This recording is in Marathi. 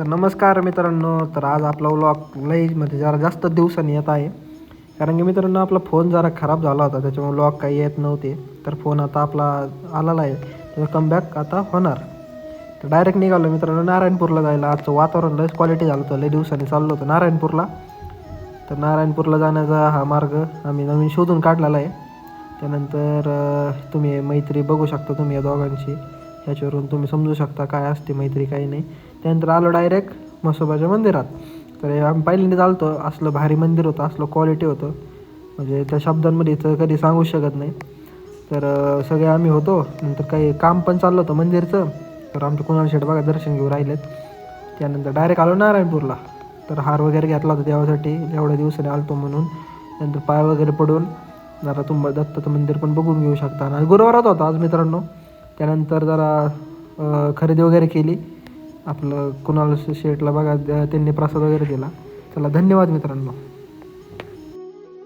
तर नमस्कार मित्रांनो तर आज आपला व्लॉग लईमध्ये म्हणजे जरा जास्त दिवसांनी येत आहे. कारण की मित्रांनो आपला फोन जरा खराब झाला होता त्याच्यामुळे व्लॉग काही येत नव्हते. तर फोन आता आपला आलेला आहे. त्याचा कमबॅक आता होणार. तर डायरेक्ट निघालो मित्रांनो नारायणपूरला जायला. आजचं वातावरण लईच क्वालिटी झालं होतं. लई दिवसांनी चाललो होतं नारायणपूरला. तर नारायणपूरला जाण्याचा हा मार्ग आम्ही नवीन शोधून काढलेला आहे. त्यानंतर तुम्ही मैत्री बघू शकता तुम्ही या दोघांची. ह्याच्यावरून तुम्ही समजू शकता काय असते मैत्री काही नाही. त्यानंतर आलो डायरेक्ट म्हसोबाच्या मंदिरात. तर हे आम्ही पहिल्यांदा चालतो असलं भारी मंदिर होतं असलं क्वालिटी होतं. म्हणजे त्या शब्दांमध्ये तर कधी सांगू शकत नाही. तर सगळे आम्ही होतो. नंतर काही काम पण चाललं होतं मंदिरचं. तर आमचं कुणाल शेठ बघा दर्शन घेऊ राहिलेत. त्यानंतर डायरेक्ट आलो नारायणपूरला. तर हार वगैरे घेतला होता देवासाठी एवढ्या दिवसाने आलतो म्हणून. नंतर पाय वगैरे पडून जरा तुम्हाला दत्ताचं मंदिर पण बघून घेऊ शकता. आणि गुरुवारात होता आज मित्रांनो. त्यानंतर जरा खरेदी वगैरे केली. आपलं कुणाल शेटला बघा त्यांनी प्रसाद वगैरे दिला. चला धन्यवाद मित्रांनो.